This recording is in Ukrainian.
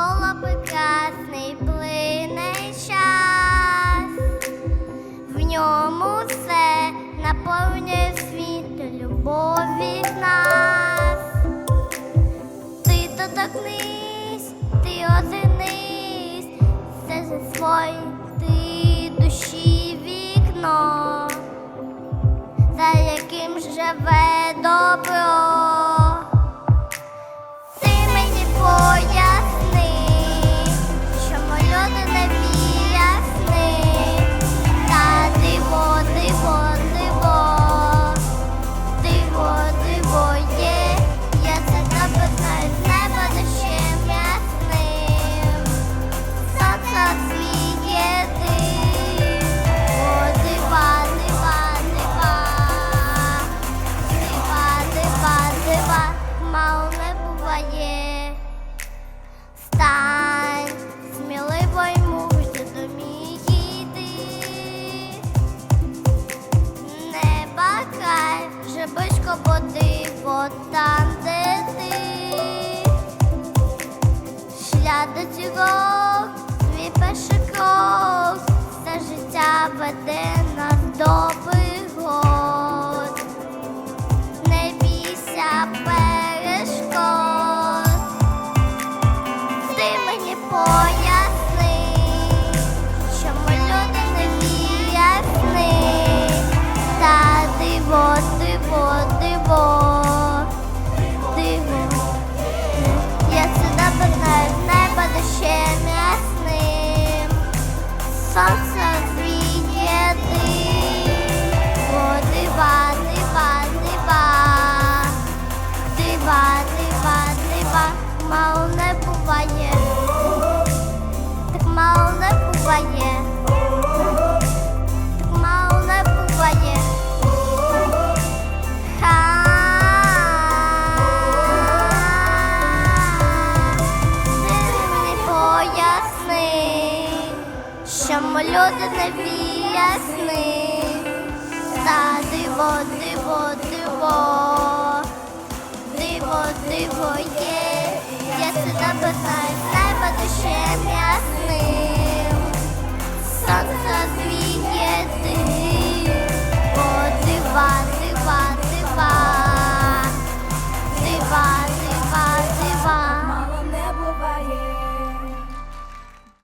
навколо прекрасний плине час, в ньому все наповнює світ любові в нас. Ти доторкнись, ти озирнись, все за свої ти душі вікно, за яким живе добро. Мало не буває. Стань сміливо й мужньо. Не бакай, вже близько води, там, сонце звіє ти. О, дива, дива, дива, дива, дива, дива, мало не буває, так мало не буває, Люди не виясни, та диво, диво, диво, диво, диво є, я сюди знаю,